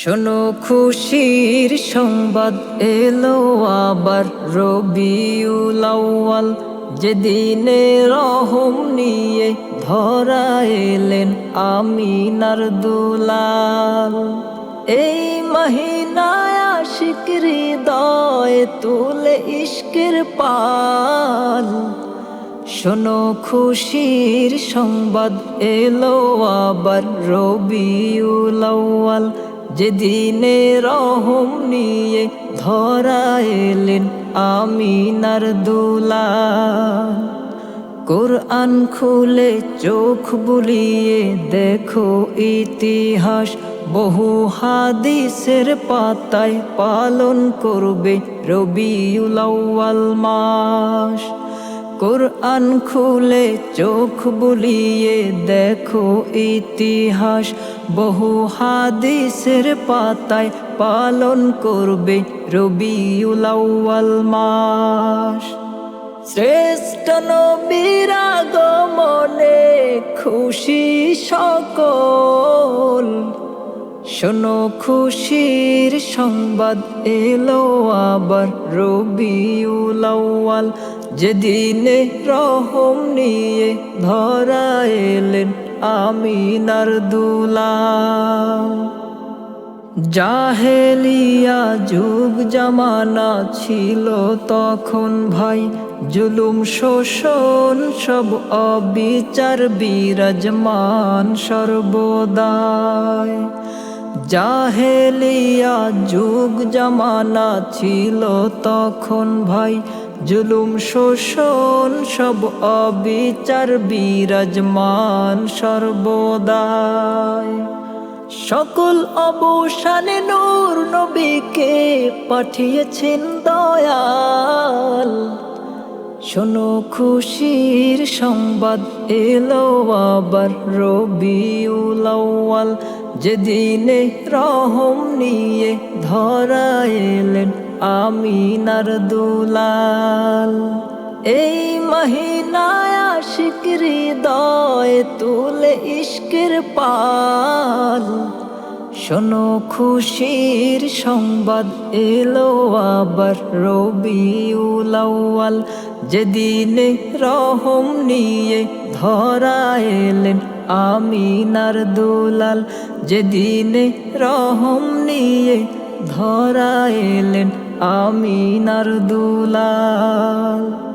শোনো, খুশির সংবাদ এলো আবার রবিউল আউয়াল। যেদিনে রহম নিয়ে ধরা এলেন আমিনার দুলাল। এই মহিনায় আশিক হৃদয় তুলে ইশকের পাল। শোনো, খুশির সংবাদ এলো আবার রবিউল আউয়াল। যেদিনে রহম নিয়ে ধরা এলেন আমিনার দুলা কোরআন খুলে চোখ বুলিয়ে দেখো ইতিহাস, বহু হাদিসের পাতায় পালন করবে রবিউল আউয়াল মাস। কোরআন খুলে চোখ বুলিয়ে দেখো ইতিহাস। বহু হাদিসের পাতায় পালন করবে রবিউল মাস। শ্রেষ্ঠ নবীর আগমনে খুশি সকল। শোনো খুশির সংবাদ এলো আবার রবিউল আউয়াল যেদিনে রহম নিয়ে ধরা এলেন আমিনার দুলাল। জাহেলিয়া যুগ জামানা ছিল তখন ভাই, জুলুম শোষণ সব অবিচার বিরাজমান সর্বদায় জাহেলিয়া যুগ জামানা ছিল তখন ভাই জুলুম, শোষণ, সব অবিচার, বিরাজমান সর্বদায় সকল অবসানে নূর নবীকে পাঠিয়েছেন দয়াল। শোনো, খুশির সংবাদ এলো আবার রবিউল যেদিনে রহম নিয়ে ধরা এলেন আমিনার দুলাল এই মহিনায় আশিক দয় তুলে ইশকের পাল। শোনো খুশির সংবাদ এলো আবার রবিউল আউয়াল। যেদিনে রহম নিয়ে ধরা এলেন আমিনার দুলাল যেদিনে রহম নিয়ে ধরা এলেন আমিনার দুলাল।